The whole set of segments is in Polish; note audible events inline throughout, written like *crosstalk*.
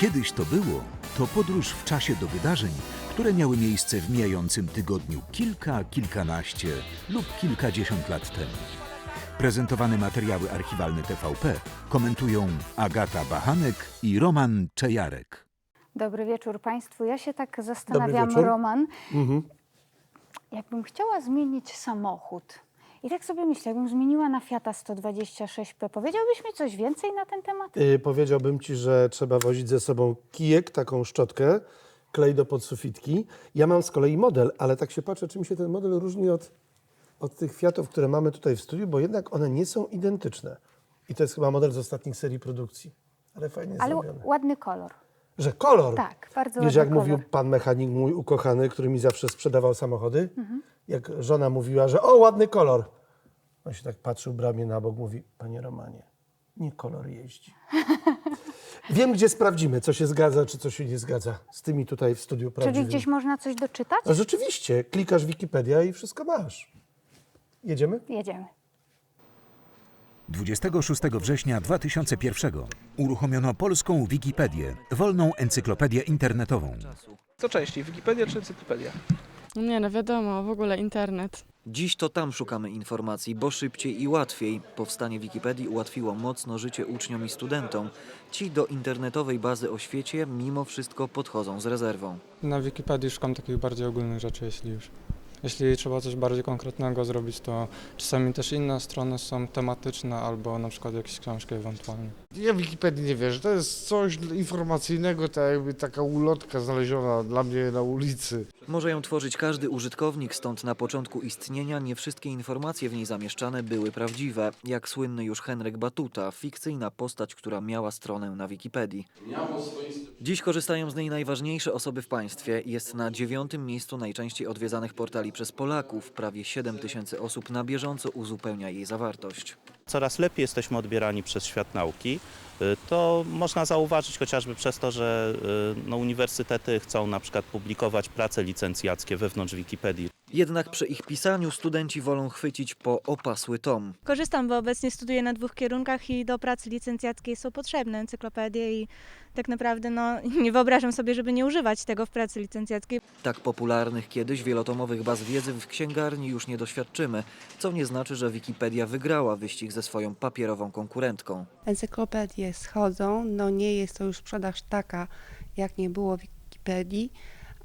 Kiedyś to było, to podróż w czasie do wydarzeń, które miały miejsce w mijającym tygodniu kilka, kilkanaście lub kilkadziesiąt lat temu. Prezentowane materiały archiwalne TVP komentują Agata Bachanek i Roman Czejarek. Dobry wieczór Państwu. Ja się tak zastanawiam. Roman, Mhm. jakbym chciała zmienić samochód. I tak sobie myślę, jakbym zmieniła na Fiata 126P, powiedziałbyś mi coś więcej na ten temat? Y, powiedziałbym ci, że trzeba wozić ze sobą kijek, taką szczotkę, klej do podsufitki. Ja mam z kolei model, ale tak się patrzę, czym się ten model różni od, od tych Fiatów, które mamy tutaj w studiu, bo jednak one nie są identyczne. I to jest chyba model z ostatnich serii produkcji. Ale fajnie Ale zrobiony. ładny kolor. Że kolor. Tak, bardzo Wiesz, jak kolor. mówił pan mechanik mój ukochany, który mi zawsze sprzedawał samochody? Mhm. Jak żona mówiła, że o, ładny kolor. On się tak patrzył bramie na bok, mówi, panie Romanie, nie kolor jeździ. *laughs* Wiem, gdzie sprawdzimy, co się zgadza, czy co się nie zgadza z tymi tutaj w studiu Czyli prawdziwymi. gdzieś można coś doczytać? No rzeczywiście, klikasz Wikipedia i wszystko masz. Jedziemy? Jedziemy. 26 września 2001 uruchomiono polską Wikipedię, wolną encyklopedię internetową. Co częściej, Wikipedia czy Encyklopedia? Nie, no wiadomo, w ogóle internet. Dziś to tam szukamy informacji, bo szybciej i łatwiej. Powstanie Wikipedii ułatwiło mocno życie uczniom i studentom. Ci do internetowej bazy o świecie mimo wszystko podchodzą z rezerwą. Na Wikipedii szukam takich bardziej ogólnych rzeczy, jeśli już. Jeśli trzeba coś bardziej konkretnego zrobić, to czasami też inne strony są tematyczne albo na przykład jakieś książki ewentualnie. Ja Wikipedii nie wierzę. To jest coś informacyjnego, tak jakby taka ulotka znaleziona dla mnie na ulicy. Może ją tworzyć każdy użytkownik, stąd na początku istnienia nie wszystkie informacje w niej zamieszczane były prawdziwe. Jak słynny już Henryk Batuta, fikcyjna postać, która miała stronę na Wikipedii. Dziś korzystają z niej najważniejsze osoby w państwie. Jest na dziewiątym miejscu najczęściej odwiedzanych portali przez Polaków. Prawie 7 tysięcy osób na bieżąco uzupełnia jej zawartość. Coraz lepiej jesteśmy odbierani przez świat nauki. Y, To można zauważyć chociażby przez to, że y, no, uniwersytety chcą na przykład publikować prace licencjackie wewnątrz Wikipedii. Jednak przy ich pisaniu studenci wolą chwycić po opasły tom. Korzystam, bo obecnie studiuję na dwóch kierunkach i do pracy licencjackiej są potrzebne encyklopedie i tak naprawdę no, *laughs* nie wyobrażam sobie, żeby nie używać tego w pracy licencjackiej. Tak popularnych kiedyś wielotomowych baz wiedzy w księgarni już nie doświadczymy, co nie znaczy, że Wikipedia wygrała wyścig ze swoją papierową konkurentką. encyklopedie schodzą. No nie jest to już sprzedaż taka, jak nie było Wikipedii,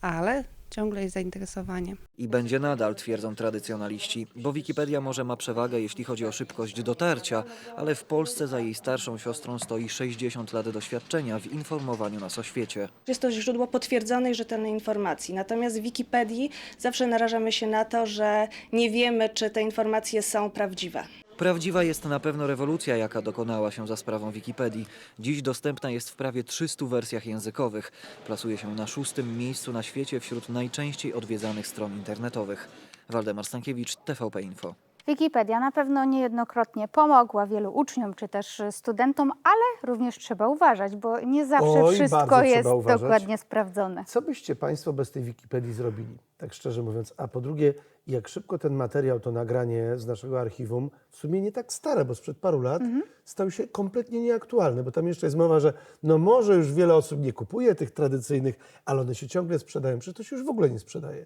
ale ciągle jest zainteresowanie. I będzie nadal, twierdzą tradycjonaliści, bo Wikipedia może ma przewagę, jeśli chodzi o szybkość dotarcia, ale w Polsce za jej starszą siostrą stoi 60 lat doświadczenia w informowaniu nas o świecie. Jest to źródło potwierdzonej rzetelnej informacji. Natomiast w Wikipedii zawsze narażamy się na to, że nie wiemy, czy te informacje są prawdziwe. Prawdziwa jest na pewno rewolucja, jaka dokonała się za sprawą Wikipedii. Dziś dostępna jest w prawie 300 wersjach językowych. Plasuje się na szóstym miejscu na świecie wśród najczęściej odwiedzanych stron internetowych. Waldemar Stankiewicz, TVP Info. Wikipedia na pewno niejednokrotnie pomogła wielu uczniom czy też studentom, ale również trzeba uważać, bo nie zawsze Oj, bardzo wszystko trzeba jest uważać. dokładnie sprawdzone. Co byście Państwo bez tej Wikipedii zrobili? Tak szczerze mówiąc. A po drugie, jak szybko ten materiał, to nagranie z naszego archiwum, w sumie nie tak stare, bo sprzed paru lat, stał się kompletnie nieaktualny, bo tam jeszcze jest mowa, że no może już wiele osób nie kupuje tych tradycyjnych, ale one się ciągle sprzedają. Przecież to się już w ogóle nie sprzedaje.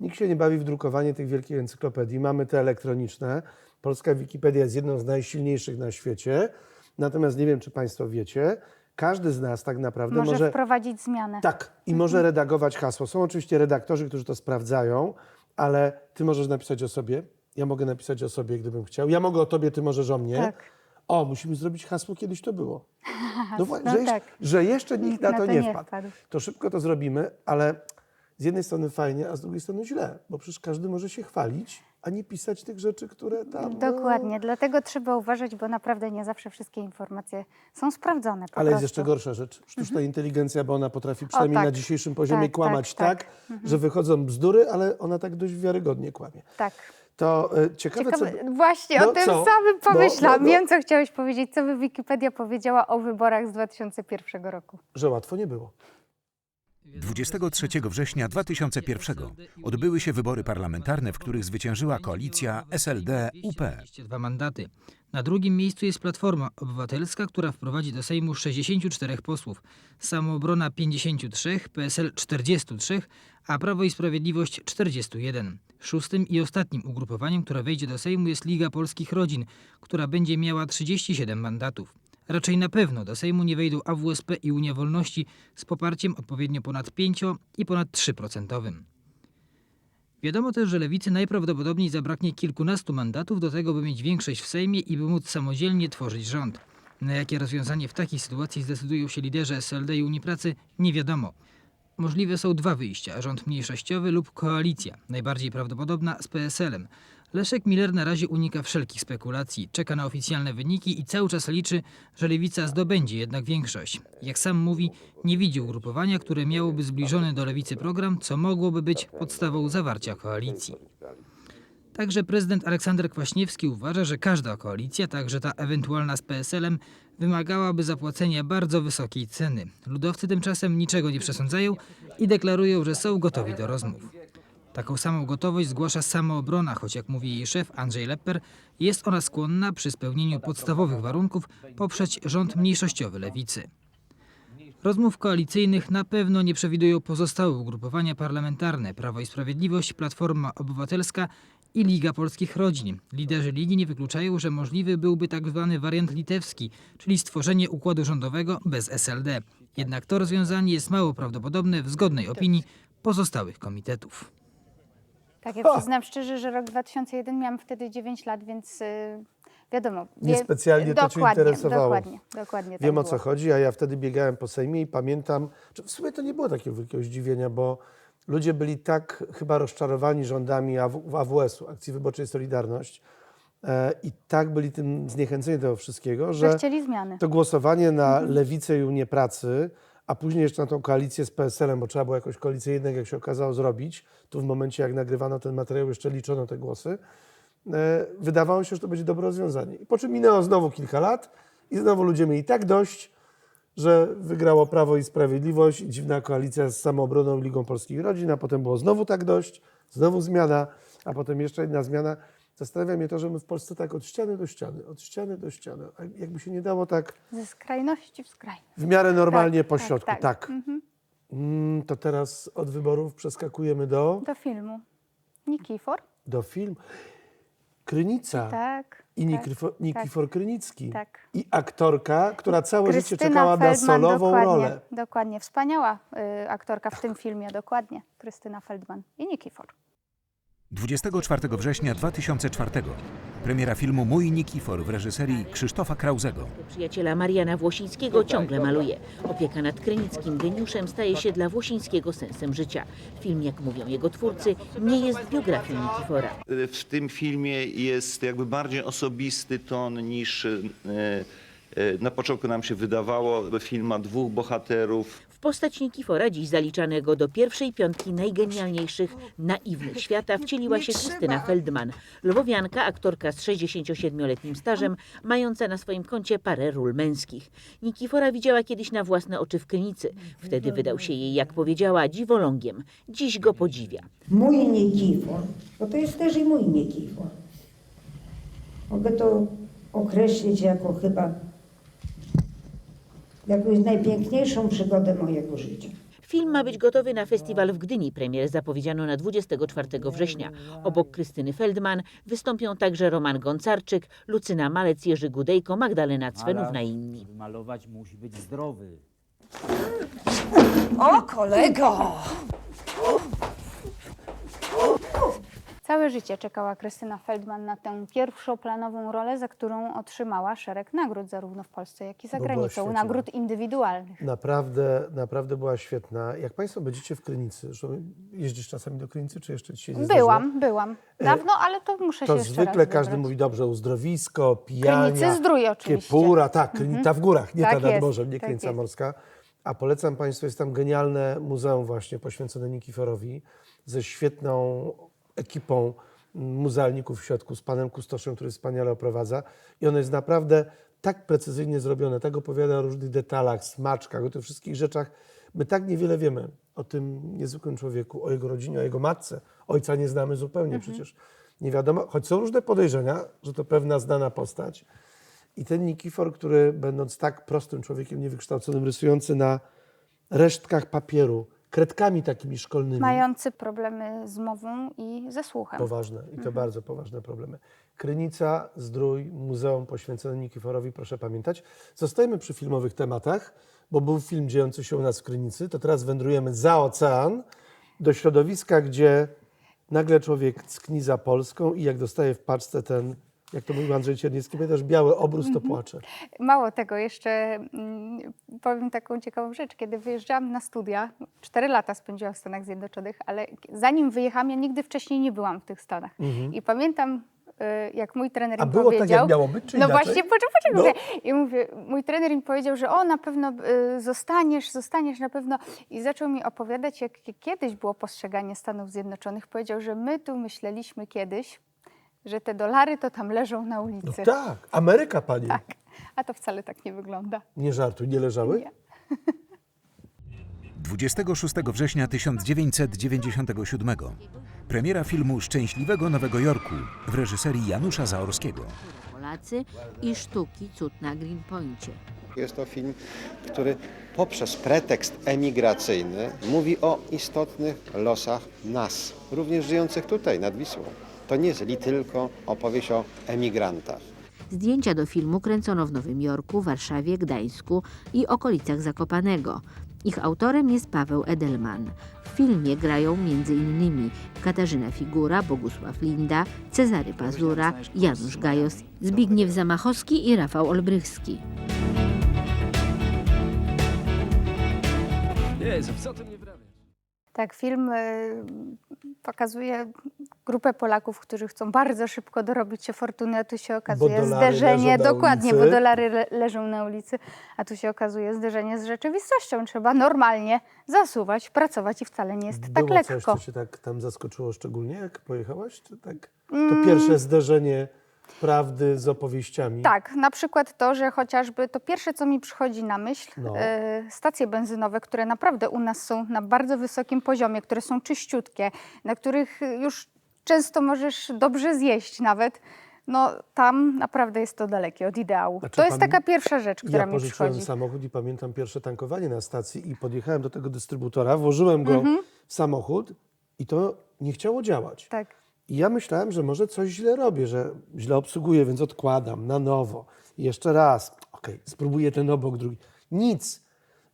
Nikt się nie bawi w drukowanie tych wielkich encyklopedii. Mamy te elektroniczne. Polska Wikipedia jest jedną z najsilniejszych na świecie. Natomiast nie wiem, czy Państwo wiecie, każdy z nas tak naprawdę Może, może wprowadzić zmianę. tak, i może redagować hasło. Są oczywiście redaktorzy, którzy to sprawdzają, ale ty możesz napisać o sobie, ja mogę napisać o sobie, gdybym chciał. Ja mogę o tobie, ty możesz o mnie. Tak. O, musimy zrobić hasło, kiedyś to było. *laughs* No, No że, jeszcze, tak. że jeszcze nikt, na na to to nie nie wpadł. wpadł. To szybko to zrobimy, ale z jednej strony fajnie, a z drugiej strony źle, bo przecież każdy może się chwalić, a nie pisać tych rzeczy, które tam... no, Dokładnie, dlatego trzeba uważać, bo naprawdę nie zawsze wszystkie informacje są sprawdzone. Ale jest prostu. jeszcze gorsza rzecz. Sztuczna inteligencja, bo ona potrafi przynajmniej tak. na dzisiejszym poziomie Tak, kłamać tak, tak, tak. że wychodzą bzdury, ale ona tak dość wiarygodnie kłamie. Tak. To e, ciekawe, Ciekawe, co... właśnie No o tym co? samym No, pomyślałam. no, no. Wiem, co chciałeś powiedzieć. Co by Wikipedia powiedziała o wyborach z 2001 roku? że łatwo nie było. 23 września 2001 odbyły się wybory parlamentarne, w których zwyciężyła koalicja SLD-UP. Dwa mandaty. Na drugim miejscu jest Platforma Obywatelska, która wprowadzi do Sejmu 64 posłów, Samoobrona 53, PSL 43, a Prawo i Sprawiedliwość 41. Szóstym i ostatnim ugrupowaniem, które wejdzie do Sejmu jest Liga Polskich Rodzin, która będzie miała 37 mandatów. Raczej na pewno do Sejmu nie wejdą AWSP i Unia Wolności z poparciem odpowiednio ponad 5 i ponad 3%. Wiadomo też, że lewicy najprawdopodobniej zabraknie kilkunastu mandatów do tego, by mieć większość w Sejmie i by móc samodzielnie tworzyć rząd. Na jakie rozwiązanie w takiej sytuacji zdecydują się liderzy SLD i Unii Pracy, nie wiadomo. Możliwe są dwa wyjścia: rząd mniejszościowy lub koalicja, najbardziej prawdopodobna z PSL-em. Leszek Miller na razie unika wszelkich spekulacji, czeka na oficjalne wyniki i cały czas liczy, że lewica zdobędzie jednak większość. Jak sam mówi, nie widzi ugrupowania, które miałoby zbliżony do lewicy program, co mogłoby być podstawą zawarcia koalicji. Także prezydent Aleksander Kwaśniewski uważa, że każda koalicja, także ta ewentualna z PSL-em, wymagałaby zapłacenia bardzo wysokiej ceny. Ludowcy tymczasem niczego nie przesądzają i deklarują, że są gotowi do rozmów. Taką samą gotowość zgłasza samoobrona, choć jak mówi jej szef Andrzej Lepper, jest ona skłonna przy spełnieniu podstawowych warunków poprzeć rząd mniejszościowy lewicy. Rozmów koalicyjnych na pewno nie przewidują pozostałe ugrupowania parlamentarne Prawo i Sprawiedliwość, Platforma Obywatelska i Liga Polskich Rodzin. Liderzy Ligi nie wykluczają, że możliwy byłby tak zwany wariant litewski, czyli stworzenie układu rządowego bez SLD. Jednak to rozwiązanie jest mało prawdopodobne w zgodnej opinii pozostałych komitetów. Tak, ja przyznam szczerze, że rok 2001 miałam wtedy 9 lat, więc y, wiadomo. wie- Niespecjalnie to cię dokładnie, interesowało. Dokładnie, dokładnie Wiem tak o co było. chodzi, a ja wtedy biegałem po Sejmie i pamiętam, że w sumie to nie było takiego wielkiego zdziwienia, bo ludzie byli tak chyba rozczarowani rządami AW- AWS-u, Akcji Wyborczej Solidarność, e, i tak byli tym zniechęceni do tego wszystkiego, Że że chcieli zmiany. to głosowanie na Lewicę i Unię Pracy, a później jeszcze na tą koalicję z PSL-em, bo trzeba było jakoś koalicję jednak, jak się okazało, zrobić. Tu w momencie, jak nagrywano ten materiał, jeszcze liczono te głosy. E, Wydawało się, że to będzie dobre rozwiązanie. I po czym minęło znowu kilka lat i znowu ludzie mieli tak dość, że wygrało Prawo i Sprawiedliwość dziwna koalicja z Samoobroną Ligą Polskich Rodzin, a potem było znowu tak dość, znowu zmiana, a potem jeszcze jedna zmiana. Zastanawia mnie to, że my w Polsce tak od ściany do ściany, od ściany do ściany, a jakby się nie dało tak Ze skrajności w skrajność. w miarę normalnie Tak, po tak, środku. tak. Tak. Mhm. Mm, to teraz od wyborów przeskakujemy do, Do filmu. Nikifor? do filmu. Krynica Tak. i tak, Nikifor, Nikifor Krynicki. Tak. I aktorka, która całe życie Krystyna czekała na Feldman, solową dokładnie, rolę. Dokładnie. Wspaniała y, aktorka w tym filmie, dokładnie. Krystyna Feldman i Nikifor. 24 września 2004 premiera filmu Mój Nikifor w reżyserii Krzysztofa Krauzego. Przyjaciela Mariana Włosińskiego ciągle maluje. Opieka nad krynickim geniuszem staje się dla Włosińskiego sensem życia. Film, jak mówią jego twórcy, nie jest biografią Nikifora. W tym filmie jest jakby bardziej osobisty ton niż e, e, na początku nam się wydawało. Film ma dwóch bohaterów. Postać Nikifora, dziś zaliczanego do pierwszej piątki najgenialniejszych, naiwnych świata, wcieliła się Krystyna Feldman. Lwowianka, aktorka z 67-letnim stażem, mająca na swoim koncie parę ról męskich. Nikifora widziała kiedyś na własne oczy w Krynicy. Wtedy wydał się jej, jak powiedziała, dziwolągiem. Dziś go podziwia. Mój Nikifor, bo to jest też i mój Nikifor. Mogę to określić jako chyba jakąś najpiękniejszą przygodę mojego życia. Film ma być gotowy na festiwal w Gdyni. Premier zapowiedziano na 24 września. Obok Krystyny Feldman wystąpią także Roman Goncarczyk, Lucyna Malec, Jerzy Gudejko, Magdalena Cwenówna i inni. Malować musi być zdrowy. O, kolego! Całe życie czekała Krystyna Feldman na tę pierwszoplanową rolę, za którą otrzymała szereg nagród zarówno w Polsce, jak i za była granicą. Nagród indywidualnych. Naprawdę, naprawdę była świetna. Jak Państwo będziecie w Krynicy, jeździsz czasami do Krynicy, czy jeszcze dzisiaj nie zdarzyło? Byłam, byłam. Dawno, ale to muszę się To jeszcze zwykle każdy wybrać. mówi dobrze, uzdrowisko, pijania, Krynicy Zdrój oczywiście. Kiepura, tak, Mhm. Krynica w górach, nie Tak ta nad jest, morzem, nie tak Krynica jest. Morska. A polecam Państwu, jest tam genialne muzeum właśnie poświęcone Nikiforowi ze świetną ekipą muzealników w środku, z panem Kustoszem, który wspaniale oprowadza. I ono jest naprawdę tak precyzyjnie zrobione, tak opowiada o różnych detalach, smaczkach, o tych wszystkich rzeczach. My tak niewiele wiemy o tym niezwykłym człowieku, o jego rodzinie, o jego matce. Ojca nie znamy zupełnie Mhm. przecież. Nie wiadomo, choć są różne podejrzenia, że to pewna znana postać. I ten Nikifor, który będąc tak prostym człowiekiem, niewykształconym, rysujący na resztkach papieru, kredkami takimi szkolnymi. Mający problemy z mową i ze słuchem. Poważne i to Mhm. bardzo poważne problemy. Krynica, Zdrój, muzeum poświęcone Nikiforowi, proszę pamiętać. Zostajemy przy filmowych tematach, bo był film dziejący się u nas w Krynicy, to teraz wędrujemy za ocean do środowiska, gdzie nagle człowiek ckni za Polską i jak dostaje w paczce ten, jak to mówił Andrzej Cierniecki, pamiętasz, biały obrus, to płacze. Mało tego, jeszcze mm, powiem taką ciekawą rzecz. Kiedy wyjeżdżałam na studia, cztery lata spędziłam w Stanach Zjednoczonych, ale zanim wyjechałam, ja nigdy wcześniej nie byłam w tych Stanach. Mhm. I pamiętam, y, jak mój trener A mi było tak, powiedział... jak miało być, czy No inaczej? właśnie, poczekaj, poczekaj. No. I mówię, mój trener mi powiedział, że o, na pewno y, zostaniesz, zostaniesz na pewno. I zaczął mi opowiadać, jak kiedyś było postrzeganie Stanów Zjednoczonych. Powiedział, że my tu myśleliśmy kiedyś, że te dolary to tam leżą na No ulicy. tak, Ameryka, pani. Tak. A to wcale tak nie wygląda. Nie żartuj, nie leżały? Nie. *laughs* 26 września 1997 premiera filmu Szczęśliwego Nowego Jorku w reżyserii Janusza Zaorskiego. Polacy i sztuki cud na Greenpoincie. Jest to film, który poprzez pretekst emigracyjny mówi o istotnych losach nas, również żyjących tutaj nad Wisłą. To nie jest li tylko opowieść o emigrantach. Zdjęcia do filmu kręcono w Nowym Jorku, Warszawie, Gdańsku i okolicach Zakopanego. Ich autorem jest Paweł Edelman. W filmie grają m.in. Katarzyna Figura, Bogusław Linda, Cezary Pazura, Janusz Gajos, Zbigniew Zamachowski i Rafał Olbrychski. Jezu, co ty? Tak, film y, pokazuje grupę Polaków, którzy chcą bardzo szybko dorobić się fortuny, a tu się okazuje zderzenie, dokładnie, bo dolary le, leżą na ulicy, a tu się okazuje zderzenie z rzeczywistością. Trzeba normalnie zasuwać, pracować i wcale nie jest tak Było lekko. coś, co cię tak tam zaskoczyło szczególnie, jak pojechałaś? Czy tak? To Mm. pierwsze zderzenie prawdy z opowieściami. Tak, na przykład to, że chociażby to pierwsze, co mi przychodzi na myśl, No. e, stacje benzynowe, które naprawdę u nas są na bardzo wysokim poziomie, które są czyściutkie, na których już często możesz dobrze zjeść nawet, no tam naprawdę jest to dalekie od ideału. Znaczy, to jest taka pierwsza rzecz, która ja mi pożyczyłem przychodzi. samochód i pamiętam pierwsze tankowanie na stacji i podjechałem do tego dystrybutora, włożyłem go Mhm. w samochód i to nie chciało działać. Tak. I ja myślałem, że może coś źle robię, że źle obsługuję, więc odkładam na nowo. I jeszcze raz, okej, spróbuję ten obok, drugi. Nic.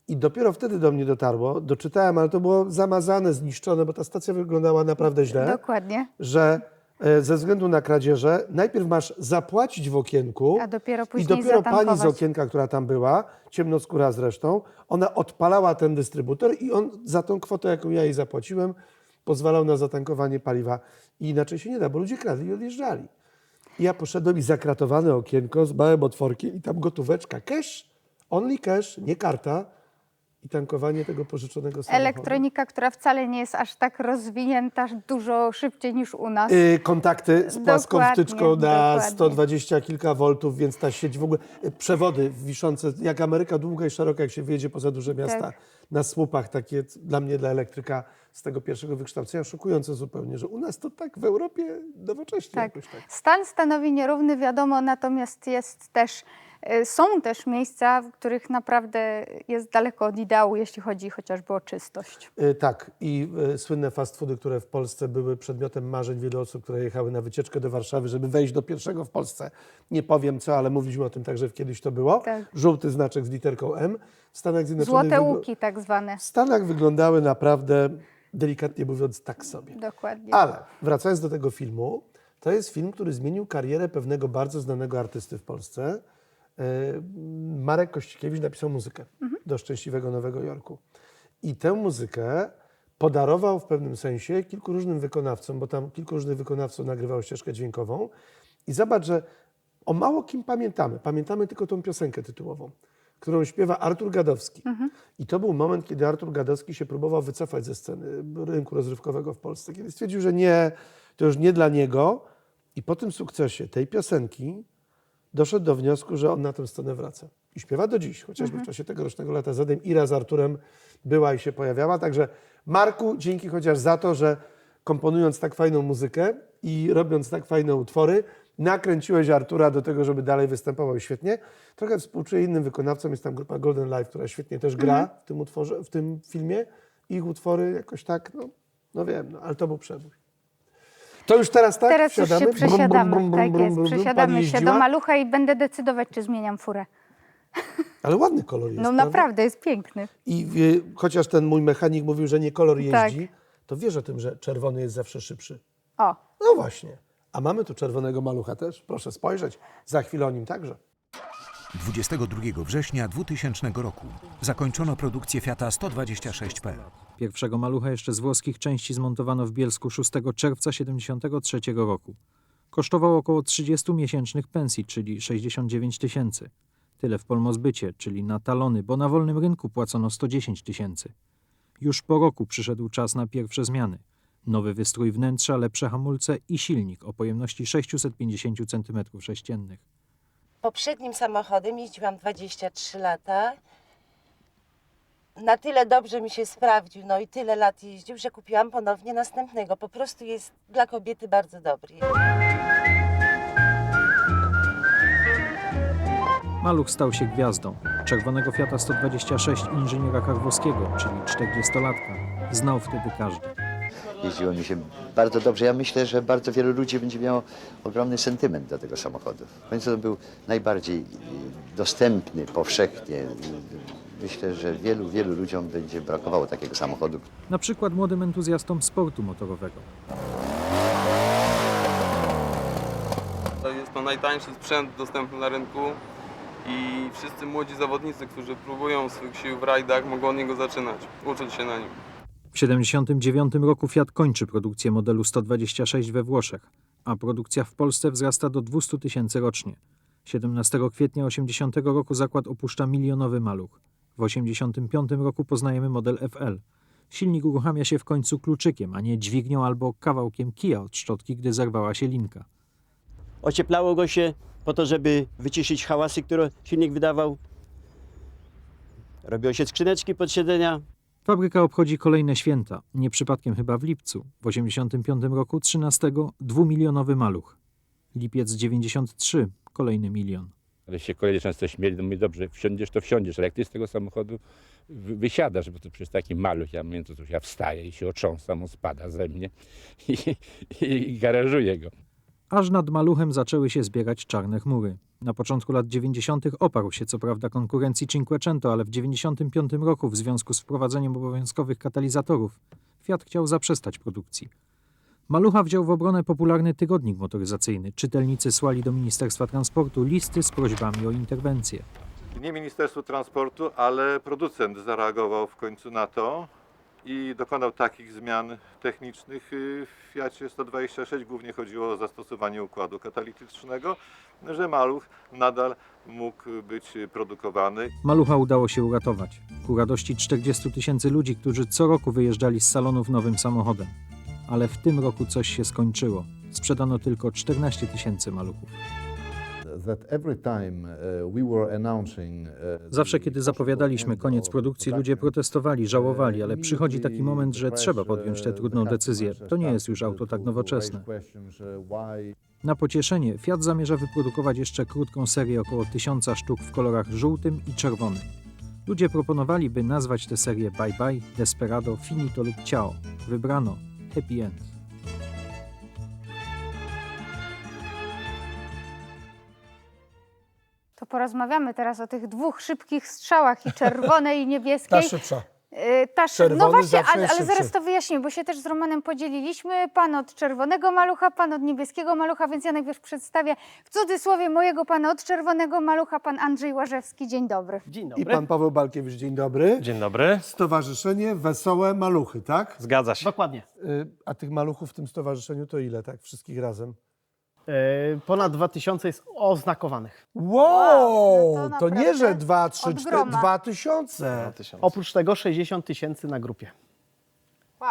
I dopiero wtedy do mnie dotarło, doczytałem, ale to było zamazane, zniszczone, bo ta stacja wyglądała naprawdę źle. Dokładnie. że e, ze względu na kradzieże najpierw masz zapłacić w okienku A dopiero i później dopiero pani z zatankować. okienka, która tam była, ciemnoskóra zresztą, ona odpalała ten dystrybutor i on za tą kwotę, jaką ja jej zapłaciłem, pozwalał na zatankowanie paliwa. I inaczej się nie da, bo ludzie kradli i odjeżdżali. I ja poszedłem i zakratowane okienko z małym otworkiem i tam gotóweczka, cash, only cash, nie karta i tankowanie tego pożyczonego samochodu. Elektronika, która wcale nie jest aż tak rozwinięta dużo szybciej niż u nas. Y, kontakty z płaską Dokładnie, wtyczką na dokładnie. 120 kilka voltów, więc ta sieć w ogóle, y, przewody wiszące, jak Ameryka długa i szeroka, jak się wjedzie poza duże miasta, Tak. na słupach, takie dla mnie, dla elektryka z tego pierwszego wykształcenia, szokujące zupełnie, że u nas to tak w Europie nowocześnie Tak. jakoś tak. Stan stanowi nierówny, wiadomo, natomiast jest też, są też miejsca, w których naprawdę jest daleko od ideału, jeśli chodzi chociażby o czystość. Y, Tak, i y, słynne fast foody, które w Polsce były przedmiotem marzeń wielu osób, które jechały na wycieczkę do Warszawy, żeby wejść do pierwszego w Polsce. Nie powiem co, ale mówiliśmy o tym także kiedyś to było. Tak. Żółty znaczek z literką M. W Stanach Zjednoczonych Złote łuki tak zwane. w Stanach wyglądały naprawdę, delikatnie mówiąc, tak sobie. Dokładnie. Ale wracając do tego filmu, to jest film, który zmienił karierę pewnego bardzo znanego artysty w Polsce. E, Marek Kościkiewicz napisał muzykę do Szczęśliwego Nowego Jorku. I tę muzykę podarował w pewnym sensie kilku różnym wykonawcom, bo tam kilku różnych wykonawców nagrywało ścieżkę dźwiękową. I zobacz, że o mało kim pamiętamy. Pamiętamy tylko tą piosenkę tytułową, którą śpiewa Artur Gadowski. I to był moment, kiedy Artur Gadowski się próbował wycofać ze sceny rynku rozrywkowego w Polsce, kiedy stwierdził, że nie, to już nie dla niego. I po tym sukcesie tej piosenki doszedł do wniosku, że on na tę scenę wraca. I śpiewa do dziś, chociażby Mhm. w czasie tegorocznego lata zadem Ira z Arturem była i się pojawiała. Także Marku, dzięki chociaż za to, że komponując tak fajną muzykę i robiąc tak fajne utwory, nakręciłeś Artura do tego, żeby dalej występował świetnie. Trochę współczuję innym wykonawcom, jest tam grupa Golden Life, która świetnie też gra Mhm. w tym utworze, w tym filmie. Ich utwory jakoś tak, no, no wiem, no, ale to był przebój. To już teraz tak? Teraz już się Wsiadamy? Brum, brum, przesiadamy. brum, brum, tak jest, przesiadamy się do malucha i będę decydować, czy zmieniam furę. Ale ładny kolor jest, No prawda? naprawdę, jest piękny. I wie, chociaż ten mój mechanik mówił, że nie kolor Tak. jeździ, to wiesz o tym, że czerwony jest zawsze szybszy. O, No właśnie. A mamy tu czerwonego malucha też. Proszę spojrzeć. Za chwilę o nim także. 22 września 2000 roku zakończono produkcję Fiata 126P. Pierwszego malucha jeszcze z włoskich części zmontowano w Bielsku 6 czerwca 1973 roku. Kosztował około 30 miesięcznych pensji, czyli 69 tysięcy. Tyle w Polmozbycie, czyli na talony, bo na wolnym rynku płacono 110 tysięcy. Już po roku przyszedł czas na pierwsze zmiany. Nowy wystrój wnętrza, lepsze hamulce i silnik o pojemności 650 cm3. Poprzednim samochodem jeździłam 23 lata. Na tyle dobrze mi się sprawdził, no i tyle lat jeździł, że kupiłam ponownie następnego. Po prostu jest dla kobiety bardzo dobry. Maluch stał się gwiazdą. Czerwonego Fiata 126 inżyniera Karwowskiego, czyli 40-latka, znał wtedy każdy. Jeździło mi się bardzo dobrze. Ja myślę, że bardzo wielu ludzi będzie miało ogromny sentyment do tego samochodu. W końcu to był najbardziej dostępny powszechnie. Myślę, że wielu, wielu ludziom będzie brakowało takiego samochodu. Na przykład młodym entuzjastom sportu motorowego. To jest to najtańszy sprzęt dostępny na rynku i wszyscy młodzi zawodnicy, którzy próbują swych sił w rajdach, mogą od niego zaczynać, uczyć się na nim. W 1979 roku Fiat kończy produkcję modelu 126 we Włoszech, a produkcja w Polsce wzrasta do 200 tysięcy rocznie. 17 kwietnia 80 roku zakład opuszcza milionowy maluch. W 85 roku poznajemy model FL. Silnik uruchamia się w końcu kluczykiem, a nie dźwignią albo kawałkiem kija od szczotki, gdy zerwała się linka. Ocieplało go się po to, żeby wyciszyć hałasy, które silnik wydawał. Robiło się skrzyneczki pod siedzenia. Fabryka obchodzi kolejne święta, nie przypadkiem chyba w lipcu. W 85 roku 13 dwumilionowy maluch. Lipiec 93 kolejny milion. Ale się koleje często śmieli, no mówię, dobrze, wsiądziesz, to wsiądziesz, ale jak ty z tego samochodu wy- wysiadasz, bo to przecież taki maluch, ja mówię, to, to ja wstaję i się otrząsam, on spada ze mnie i, i, i garażuję go. Aż nad maluchem zaczęły się zbierać czarne chmury. Na początku lat 90. oparł się co prawda konkurencji Cinquecento, ale w 95 roku w związku z wprowadzeniem obowiązkowych katalizatorów Fiat chciał zaprzestać produkcji. Malucha wziął w obronę popularny tygodnik motoryzacyjny. Czytelnicy słali do Ministerstwa Transportu listy z prośbami o interwencję. Nie Ministerstwo Transportu, ale producent zareagował w końcu na to i dokonał takich zmian technicznych y, w Fiacie 126. Głównie chodziło o zastosowanie układu katalitycznego, że maluch nadal mógł być produkowany. Malucha udało się uratować. Ku radości 40 tysięcy ludzi, którzy co roku wyjeżdżali z salonów nowym samochodem. Ale w tym roku coś się skończyło. Sprzedano tylko 14 tysięcy maluchów. Zawsze, kiedy zapowiadaliśmy koniec produkcji, ludzie protestowali, żałowali, ale przychodzi taki moment, że trzeba podjąć tę trudną decyzję. To nie jest już auto tak nowoczesne. Na pocieszenie Fiat zamierza wyprodukować jeszcze krótką serię około tysiąca sztuk w kolorach żółtym i czerwonym. Ludzie proponowali, by nazwać tę serię Bye Bye, Desperado, Finito lub Ciao. Wybrano Happy End. To porozmawiamy teraz o tych dwóch szybkich strzałach i czerwonej i *laughs* niebieskiej. Ta szybsza. Y, Ta szy- Czerwony no właśnie, zawsze ale, jest ale zaraz szybszy. to wyjaśnimy, bo się też z Romanem podzieliliśmy. Pan od czerwonego malucha, pan od niebieskiego malucha, więc ja najpierw przedstawię w cudzysłowie mojego pana od czerwonego malucha, pan Andrzej Łażewski. Dzień dobry. Dzień I pan Paweł Balkiewicz, dzień dobry. Dzień dobry. Stowarzyszenie Wesołe Maluchy, tak? Zgadza się. Dokładnie. Y, A tych maluchów w tym stowarzyszeniu to ile, tak? Wszystkich razem? E, ponad 2000 jest oznakowanych. Wow! no to, nie, że dwa, trzy, od cztery, groma. dwa tysiące. Oprócz tego 60 tysięcy na grupie.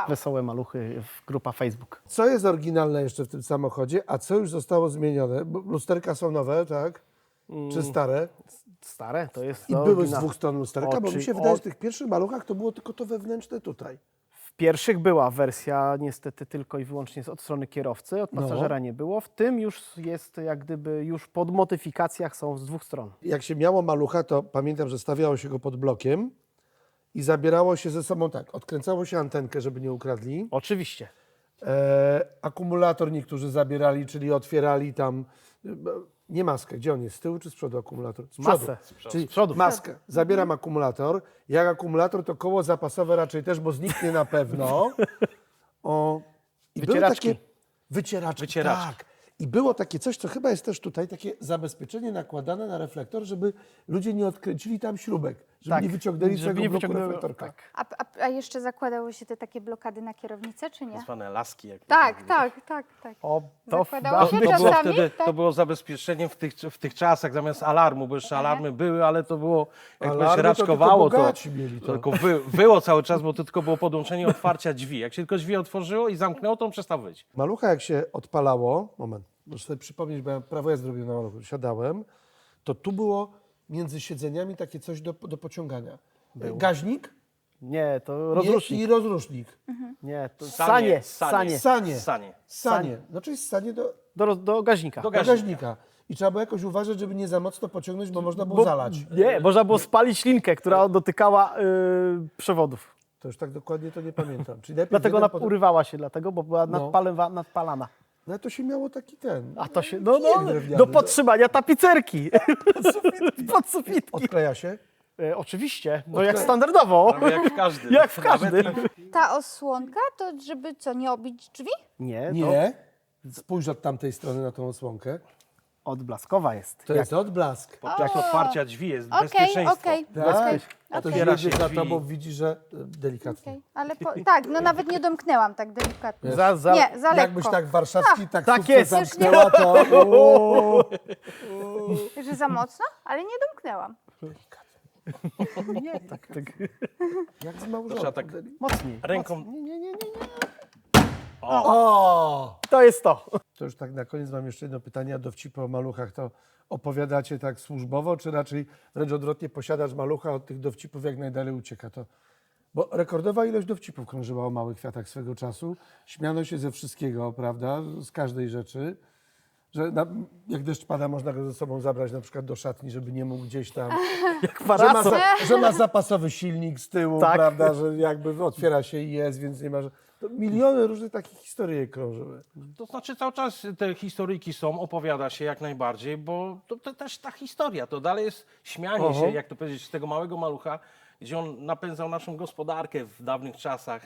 Wesołe maluchy, w- grupa Facebook. Co jest oryginalne jeszcze w tym samochodzie, a co już zostało zmienione? Bo lusterka są nowe, tak? Czy Mm. stare? Stare, to jest I to były z oryginał. dwóch stron lusterka, bo mi Oczy- się wydaje, że w tych pierwszych maluchach to było tylko to wewnętrzne tutaj. Pierwszych była wersja niestety tylko i wyłącznie z- od strony kierowcy, od No. pasażera nie było. W tym już jest jak gdyby już pod modyfikacjach są z dwóch stron. Jak się miało malucha, to pamiętam, że stawiało się go pod blokiem i zabierało się ze sobą tak, odkręcało się antenkę, żeby nie ukradli. Oczywiście. E, akumulator niektórzy zabierali, czyli otwierali tam, e, nie maskę, gdzie on jest, z tyłu czy z przodu akumulator? Z przodu. Masę. Z przodu. Czyli Z przodu. maskę. Zabieram akumulator. Jak akumulator, to koło zapasowe raczej też, bo zniknie na pewno. O, i były Wycieraczki. Takie wycieraczki. Wycieraczki. Tak. I było takie coś, co chyba jest też tutaj, takie zabezpieczenie nakładane na reflektor, żeby ludzie nie odkręcili tam śrubek, żeby Tak, nie wyciągnęli żeby nie bloku reflektorka. A, a, a jeszcze zakładały się te takie blokady na kierownicę, czy nie? Zwane laski. Jak Tak, tak, tak, tak. O, Zakładało się to, było wtedy, tak? to było zabezpieczeniem w tych, w tych czasach zamiast alarmu, bo jeszcze alarmy były, ale to było, jak Alarmy się to raczkowało, tylko to, bogaci mieli to. to tylko wy, wyło cały czas, bo to tylko było podłączenie otwarcia drzwi. Jak się tylko drzwi otworzyło i zamknęło, to on przestał wyć. Malucha jak się odpalało, moment, muszę sobie przypomnieć, bo ja prawo jazdy robiłem na maluchu, siadałem, to tu było między siedzeniami takie coś do, do pociągania. Był. Gaźnik Nie, to nie, rozrusznik. i rozrusznik. Nie, to Sanie, sanie, sanie. sanie. Sanie. Sanie. Sanie. No czyli sanie do, Do, roz- do gaźnika. Do do gaźnika. gaźnika. I trzeba było jakoś uważać, żeby nie za mocno pociągnąć, bo można było zalać. Nie, można było spalić linkę, która dotykała y, przewodów. To już tak dokładnie to nie pamiętam. Czyli najpierw Dlatego jeden, ona potem- urywała się, dlatego, bo była No. nadpalewa, nadpalana. No ale to się miało taki ten. A to się, no, no drewniany, do no. podtrzymania tapicerki. *laughs* Pod sufitki. *laughs* Odkleja się? E, oczywiście, no jak standardowo. Prawie jak w każdym. *laughs* Jak w każdym. Ta osłonka to żeby co, nie obić drzwi? Nie, to Nie. Spójrz od tamtej strony na tą osłonkę. Odblaskowa jest. To Jak- jest odblask. Podczas otwarcia drzwi jest Okej, bezpieczeństwo. okej, Tak? okej, A to okej. się się za drzwi. tobą, widzi, że e, delikatnie. okej. Ale po, tak, no nawet nie domknęłam tak delikatnie. Za, za, Nie, za lekko. Jakbyś tak warszawski tak, tak jest. zamknęła, to... *laughs* Uuu. Że za mocno? Ale nie domknęłam. Nie, tak, tak. *laughs* Jak z Trzeba małżonką. tak Mocniej. ręką. mocniej. Nie, nie, nie, nie. O! To jest to. To już tak na koniec mam jeszcze jedno pytanie, a dowcipy o maluchach to opowiadacie tak służbowo, czy raczej wręcz odwrotnie posiadasz malucha, od tych dowcipów jak najdalej ucieka? To... Bo rekordowa ilość dowcipów krążyła o małych kwiatach swego czasu. Śmiano się ze wszystkiego, prawda? Z każdej rzeczy. Że na, jak deszcz pada, można go ze sobą zabrać na przykład do szatni, żeby nie mógł gdzieś tam... *laughs* Jak Że ma, parasol. za, że ma zapasowy silnik z tyłu, Tak. prawda? Że jakby otwiera się i jest, więc nie ma... Że... To miliony różnych takich historii krążyły. To znaczy cały czas te historyjki są, opowiada się jak najbardziej, bo to, to też ta historia, to dalej jest śmianie Oho. się, jak to powiedzieć, z tego małego malucha, gdzie on napędzał naszą gospodarkę w dawnych czasach.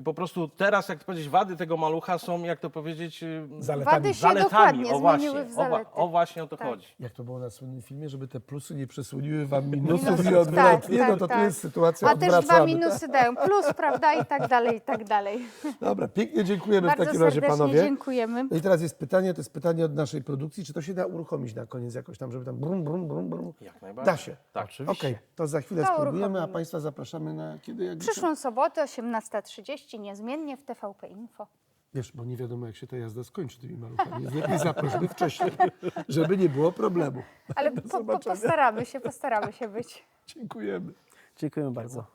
I po prostu teraz, jak to powiedzieć, wady tego malucha są, jak to powiedzieć, y, Zaletami. Wady się zaletami. dokładnie O właśnie, zmieniły w o, wa- zalety. o właśnie o to Tak. chodzi. Jak to było na słynnym filmie, żeby te plusy nie przesłoniły wam *laughs* minusów i odwrotnie, tak, no to tak, tu jest tak. sytuacja A też dwa odwracamy. minusy dają plus, prawda? I tak dalej, i tak dalej. Dobra, pięknie dziękujemy Bardzo w takim razie serdecznie panowie. dziękujemy. No i teraz jest pytanie, to jest pytanie od naszej produkcji, czy to się da uruchomić na koniec jakoś tam, żeby tam brum, brum, brum, brum. Jak najbardziej. Da się. Tak, oczywiście. Okej, to za chwilę To spróbujemy, a uruchomimy. państwa zapraszamy na kiedy, jak Przyszłą sobotę 18.30 niezmiennie w TVP Info. Wiesz, bo nie wiadomo jak się ta jazda skończy tymi maluchami, lepiej zaprośmy wcześniej, żeby nie było problemu. Ale *laughs* po, po, postaramy się, postaramy się być. Dziękujemy. Dziękujemy bardzo.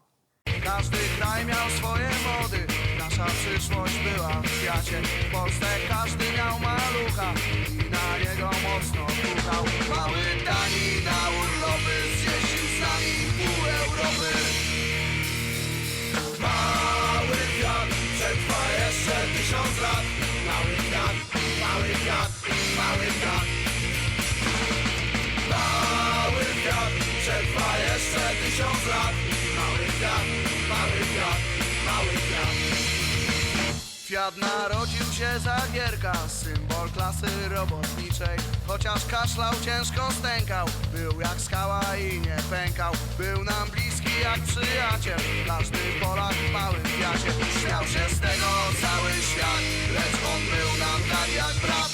Każdy kraj miał swoje mody, nasza przyszłość była w świecie. W Polsce każdy miał malucha i na niego mocno puchał. Mały tani Kwiat narodził się za gierka, symbol klasy robotniczej. Chociaż kaszlał, ciężko stękał, był jak skała i nie pękał. Był nam bliski jak przyjaciel, każdy Polak w małym kwiacie. Śmiał się z tego cały świat, lecz on był nam tak jak brat.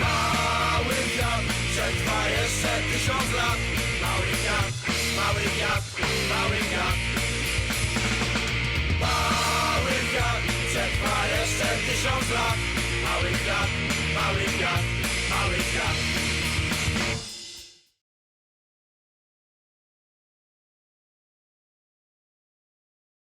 Mały kwiat przetrwa jeszcze tysiąc lat. Mały kwiat, mały kwiat, mały kwiat. Przetrwa jeszcze tysiąc lat. Mały kwiat, mały kwiat, mały kwiat.